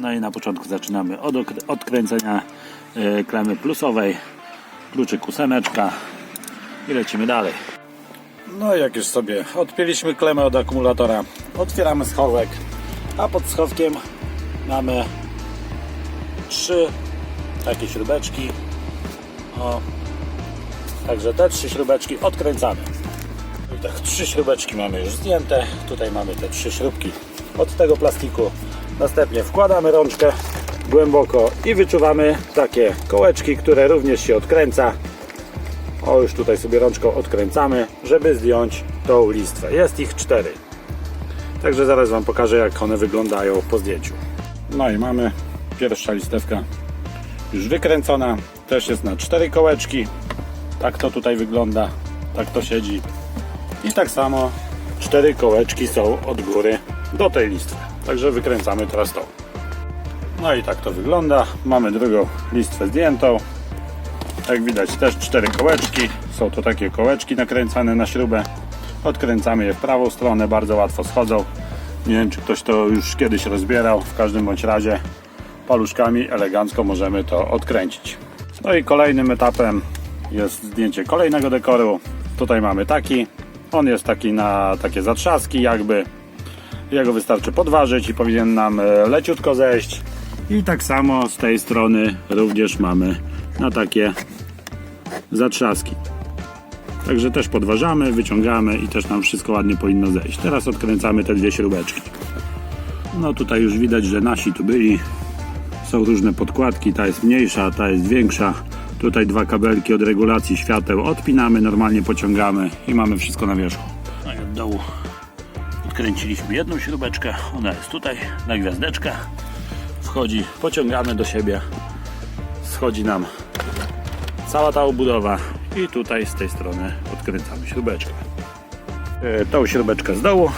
No i na początku zaczynamy od odkręcenia e, klemy plusowej, kluczyk ósemeczka i lecimy dalej. No i jak już sobie odpięliśmy klemę od akumulatora, otwieramy schowek, a pod schowkiem mamy trzy takie śrubeczki. O, także te trzy śrubeczki odkręcamy. Tak, trzy śrubeczki mamy już zdjęte. Tutaj mamy te trzy śrubki od tego plastiku. Następnie wkładamy rączkę głęboko i wyczuwamy takie kołeczki, które również się odkręca. O, już tutaj sobie rączką odkręcamy, żeby zdjąć tą listwę. Jest ich cztery. Także zaraz Wam pokażę, jak one wyglądają po zdjęciu. No i mamy pierwsza listewka już wykręcona. Też jest na cztery kołeczki. Tak to tutaj wygląda. Tak to siedzi. I tak samo cztery kołeczki są od góry do tej listwy. Także wykręcamy teraz tą. No i tak to wygląda. Mamy drugą listwę zdjętą. Jak widać też cztery kołeczki. Są to takie kołeczki nakręcane na śrubę. Odkręcamy je w prawą stronę, bardzo łatwo schodzą. Nie wiem czy ktoś to już kiedyś rozbierał. W każdym bądź razie paluszkami elegancko możemy to odkręcić. No i kolejnym etapem jest zdjęcie kolejnego dekoru. Tutaj mamy taki. On jest taki na takie zatrzaski jakby. Jego wystarczy podważyć i powinien nam e, leciutko zejść. I tak samo z tej strony również mamy na takie zatrzaski. Także też podważamy, wyciągamy i też nam wszystko ładnie powinno zejść. Teraz odkręcamy te dwie śrubeczki. No tutaj już widać, że nasi tu byli. Są różne podkładki, ta jest mniejsza, ta jest większa. Tutaj dwa kabelki od regulacji świateł odpinamy, normalnie pociągamy i mamy wszystko na wierzchu. No i od dołu odkręciliśmy jedną śrubeczkę, ona jest tutaj na gwiazdeczkę. Wchodzi, pociągamy do siebie, schodzi nam cała ta obudowa i tutaj z tej strony odkręcamy śrubeczkę. E, Tą śrubeczkę z dołu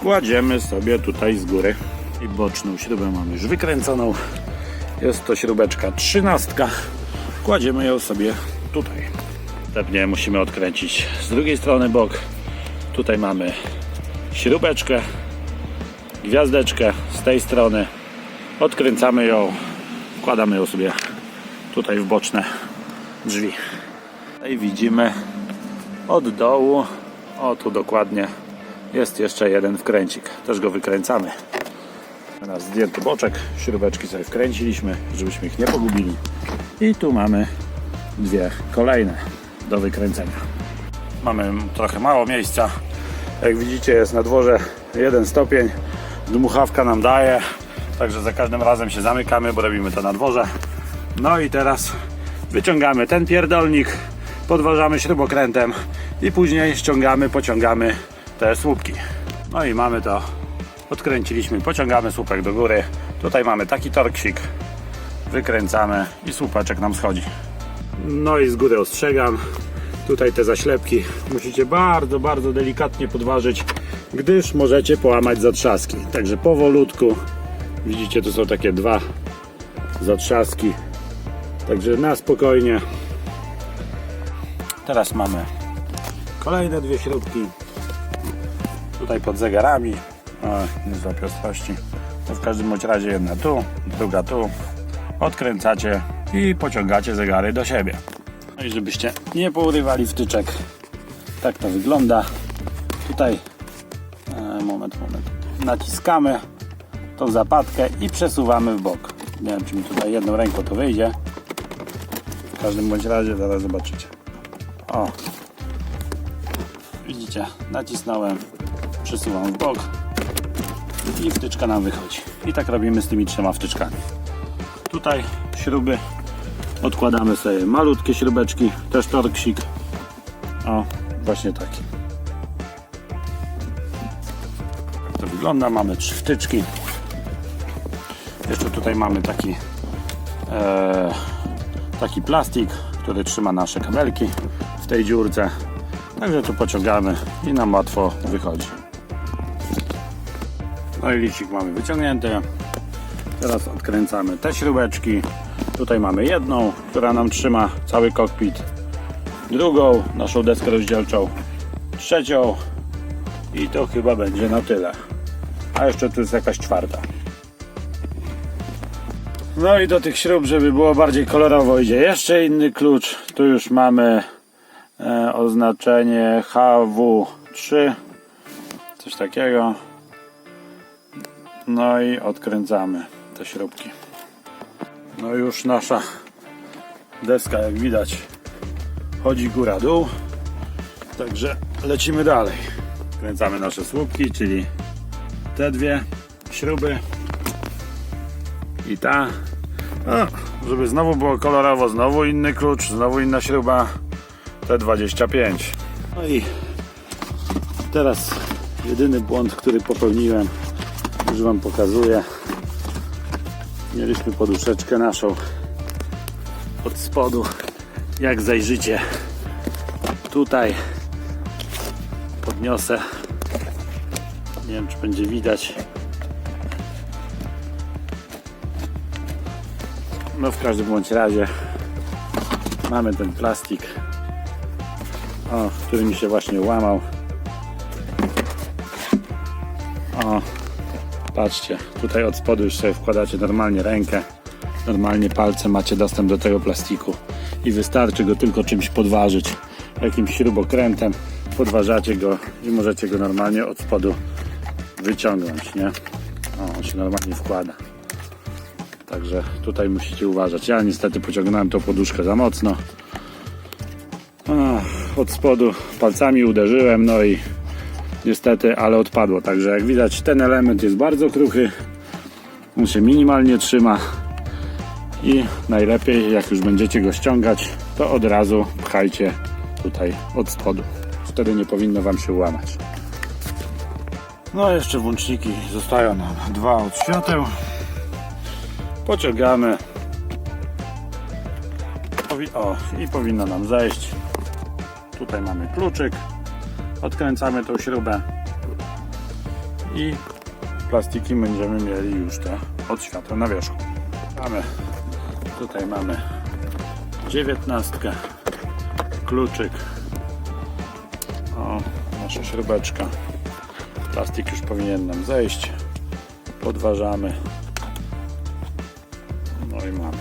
kładziemy sobie tutaj z góry i boczną śrubę mamy już wykręconą. Jest to śrubeczka trzynastka. Kładziemy ją sobie tutaj. Następnie musimy odkręcić z drugiej strony bok. Tutaj mamy śrubeczkę, gwiazdeczkę z tej strony. Odkręcamy ją, wkładamy ją sobie tutaj w boczne drzwi. Tutaj widzimy od dołu, o tu dokładnie, jest jeszcze jeden wkręcik. Też go wykręcamy. Teraz zdjęty boczek, śrubeczki sobie wkręciliśmy, żebyśmy ich nie pogubili. I tu mamy dwie kolejne do wykręcenia. Mamy trochę mało miejsca. Jak widzicie jest na dworze jeden stopień. Dmuchawka nam daje. Także za każdym razem się zamykamy, bo robimy to na dworze. No i teraz wyciągamy ten pierdolnik, podważamy śrubokrętem i później ściągamy, pociągamy te słupki. No i mamy to. Odkręciliśmy, pociągamy słupek do góry. Tutaj mamy taki torksik. Wykręcamy i słupeczek nam schodzi. No i z góry ostrzegam. Tutaj te zaślepki musicie bardzo, bardzo delikatnie podważyć, gdyż możecie połamać zatrzaski. Także powolutku. Widzicie, tu są takie dwa zatrzaski. Także na spokojnie. Teraz mamy kolejne dwie śrubki. Tutaj pod zegarami. Nie złapie ostrości. To w każdym bądź razie jedna tu, druga tu. Odkręcacie i pociągacie zegary do siebie. No i żebyście nie pourywali wtyczek. Tak to wygląda. Tutaj e, moment, moment. Naciskamy tą zapadkę i przesuwamy w bok. Nie wiem, czy mi tutaj jedną ręką to wyjdzie. W każdym bądź razie zaraz zobaczycie. O. Widzicie, nacisnąłem, przesuwam w bok i wtyczka nam wychodzi. I tak robimy z tymi trzema wtyczkami. Tutaj śruby odkładamy sobie malutkie śrubeczki, też torksik. O, właśnie taki. Tak to wygląda. Mamy trzy wtyczki. Jeszcze tutaj mamy taki e, taki plastik, który trzyma nasze kabelki w tej dziurce. Także tu pociągamy i nam łatwo wychodzi. No i licik mamy wyciągnięty. Teraz odkręcamy te śrubeczki. Tutaj mamy jedną, która nam trzyma cały kokpit. Drugą, naszą deskę rozdzielczą. Trzecią. I to chyba będzie na tyle. A jeszcze tu jest jakaś czwarta. No i do tych śrub, żeby było bardziej kolorowo, idzie jeszcze inny klucz. Tu już mamy e, oznaczenie HW3, coś takiego. No i odkręcamy te śrubki. No już nasza deska, jak widać, chodzi góra-dół. Także lecimy dalej. Kręcamy nasze słupki, czyli te dwie śruby i ta. A, żeby znowu było kolorowo, znowu inny klucz, znowu inna śruba. T25. No i teraz jedyny błąd, który popełniłem, już Wam pokazuję. Mieliśmy poduszeczkę naszą od spodu. Jak zajrzycie tutaj, podniosę. Nie wiem, czy będzie widać. No w każdym bądź razie mamy ten plastik, o, który mi się właśnie łamał. Patrzcie, tutaj od spodu już sobie wkładacie normalnie rękę, normalnie palce, macie dostęp do tego plastiku i wystarczy go tylko czymś podważyć, jakimś śrubokrętem, podważacie go i możecie go normalnie od spodu wyciągnąć, nie? O, on się normalnie wkłada. Także tutaj musicie uważać. Ja niestety pociągnąłem tą poduszkę za mocno. Ach, od spodu palcami uderzyłem, no i niestety, ale odpadło. Także jak widać ten element jest bardzo kruchy. On się minimalnie trzyma. I najlepiej jak już będziecie go ściągać, to od razu pchajcie tutaj od spodu. Wtedy nie powinno Wam się łamać. No jeszcze włączniki zostają nam dwa od świateł pociągamy o i powinno nam zejść tutaj mamy kluczyk odkręcamy tą śrubę. I plastiki będziemy mieli już te od światła na wierzchu. Mamy tutaj mamy dziewiętnastkę kluczyk. O nasza śrubeczka. Plastik już powinien nam zejść. Podważamy. No i mamy.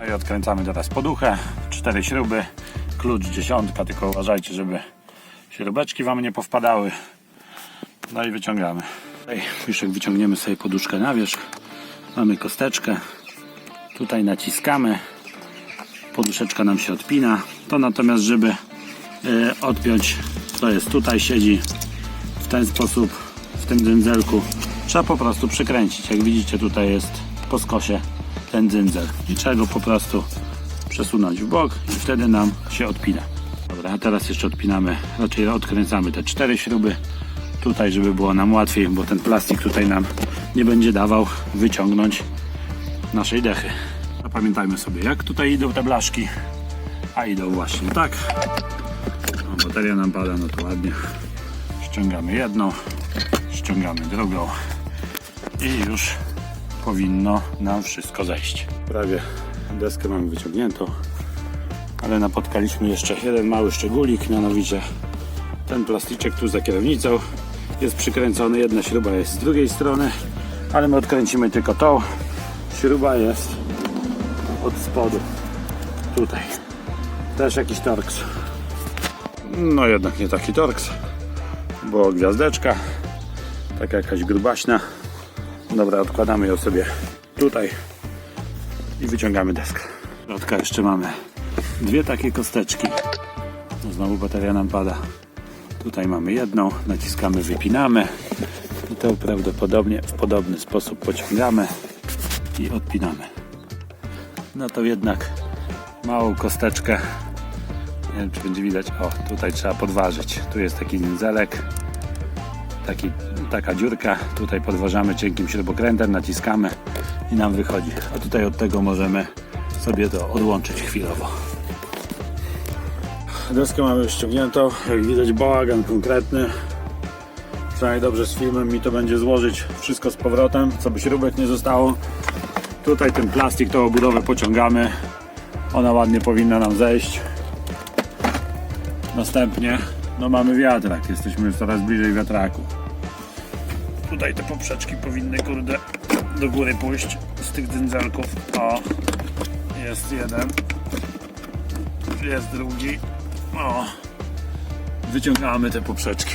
No i odkręcamy teraz poduchę. Cztery śruby, klucz dziesiątka, tylko uważajcie, żeby śrubeczki Wam nie powpadały. No i wyciągamy. Tutaj już jak wyciągniemy sobie poduszkę na wierzch, mamy kosteczkę. Tutaj naciskamy. Poduszeczka nam się odpina. To natomiast, żeby y, odpiąć, co jest tutaj, siedzi w ten sposób, w tym dzyndzelku. Trzeba po prostu przykręcić. Jak widzicie, tutaj jest po skosie ten dzyndzel. I trzeba go po prostu przesunąć w bok i wtedy nam się odpina. Dobra, a teraz jeszcze odpinamy, raczej odkręcamy te cztery śruby. Tutaj, żeby było nam łatwiej, bo ten plastik tutaj nam nie będzie dawał wyciągnąć naszej dechy. Zapamiętajmy sobie, jak tutaj idą te blaszki, a idą właśnie tak. O, bateria nam pada, no to ładnie. Ściągamy jedną, ściągamy drugą i już powinno nam wszystko zejść. Prawie deskę mamy wyciągniętą, ale napotkaliśmy jeszcze jeden mały szczególik, mianowicie ten plasticzek tu za kierownicą jest przykręcony, jedna śruba jest z drugiej strony, ale my odkręcimy tylko tą. Śruba jest od spodu, tutaj. Też jakiś torks. No jednak nie taki torks, bo gwiazdeczka, taka jakaś grubaśna. Dobra, odkładamy ją sobie tutaj i wyciągamy deskę. Środka jeszcze mamy dwie takie kosteczki. No znowu bateria nam pada. Tutaj mamy jedną, naciskamy, wypinamy i to prawdopodobnie w podobny sposób pociągamy i odpinamy. No to jednak małą kosteczkę, nie wiem czy będzie widać, o tutaj trzeba podważyć. Tu jest taki dzyndzelek, taki, taka dziurka, tutaj podważamy cienkim śrubokrętem, naciskamy i nam wychodzi. A tutaj od tego możemy sobie to odłączyć chwilowo. Deskę mamy już ściągniętą, jak widać bałagan konkretny. Przynajmniej dobrze z filmem mi to będzie złożyć wszystko z powrotem, co by śrubek nie zostało. Tutaj ten plastik, tą obudowę pociągamy. Ona ładnie powinna nam zejść. Następnie no mamy wiatrak, jesteśmy coraz bliżej wiatraku. Tutaj te poprzeczki powinny kurde do góry pójść z tych dędzelków. O, jest jeden. Jest drugi. O, wyciągamy te poprzeczki.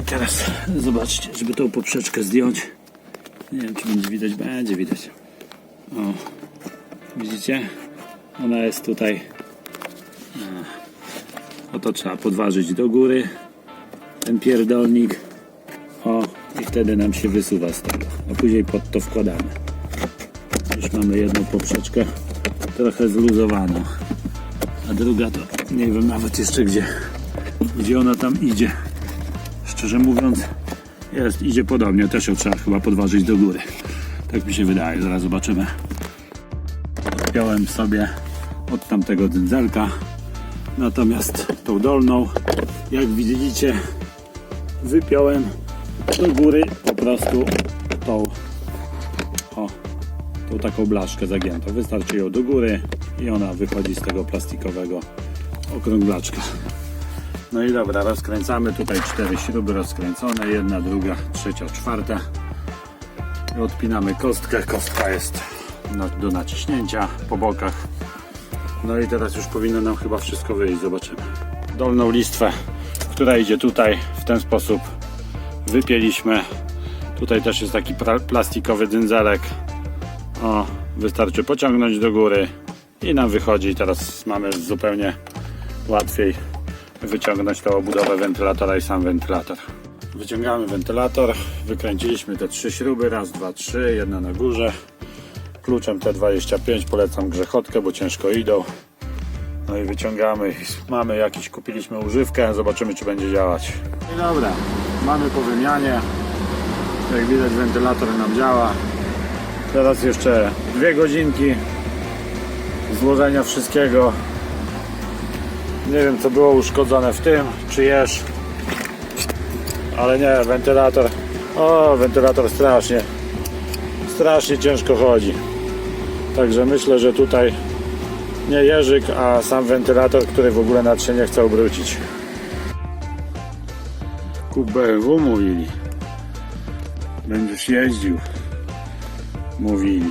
I teraz zobaczcie, żeby tą poprzeczkę zdjąć. Nie wiem, czy będzie widać. Będzie widać. O, widzicie? Ona jest tutaj. O, to trzeba podważyć do góry. Ten pierdolnik. O, i wtedy nam się wysuwa z tego. A później pod to wkładamy. Już mamy jedną poprzeczkę trochę zluzowaną. A druga to nie wiem nawet jeszcze gdzie. Gdzie ona tam idzie. Szczerze mówiąc, jest, idzie podobnie. Też ją trzeba chyba podważyć do góry. Tak mi się wydaje. Zaraz zobaczymy. Odpiąłem sobie od tamtego dędzelka. Natomiast tą dolną, jak widzicie, wypiąłem do góry po prostu tą, o, tą taką blaszkę zagiętą. Wystarczy ją do góry i ona wychodzi z tego plastikowego okrąglaczka. No i dobra, rozkręcamy tutaj cztery śruby rozkręcone, jedna, druga, trzecia, czwarta. I odpinamy kostkę, kostka jest do naciśnięcia po bokach. No i teraz już powinno nam chyba wszystko wyjść, zobaczymy. Dolną listwę, która idzie tutaj, w ten sposób wypięliśmy. Tutaj też jest taki plastikowy dędzelek. O, wystarczy pociągnąć do góry i nam wychodzi. Teraz mamy zupełnie łatwiej wyciągnąć tą obudowę wentylatora i sam wentylator. Wyciągamy wentylator, wykręciliśmy te trzy śruby, raz, dwa, trzy, jedna na górze. Kluczem T25 polecam grzechotkę, bo ciężko idą. No i wyciągamy. Mamy jakiś, kupiliśmy używkę, zobaczymy czy będzie działać. I dobra, mamy po wymianie. Jak widać wentylator nam działa. Teraz jeszcze dwie godzinki złożenia wszystkiego. Nie wiem co było uszkodzone w tym, czy jeż. Ale nie, wentylator. O, wentylator strasznie, strasznie ciężko chodzi. Także myślę, że tutaj nie jeżyk, a sam wentylator, który w ogóle nad się nie chce obrócić. Kup BMW mówili. Będziesz jeździł. Mówili.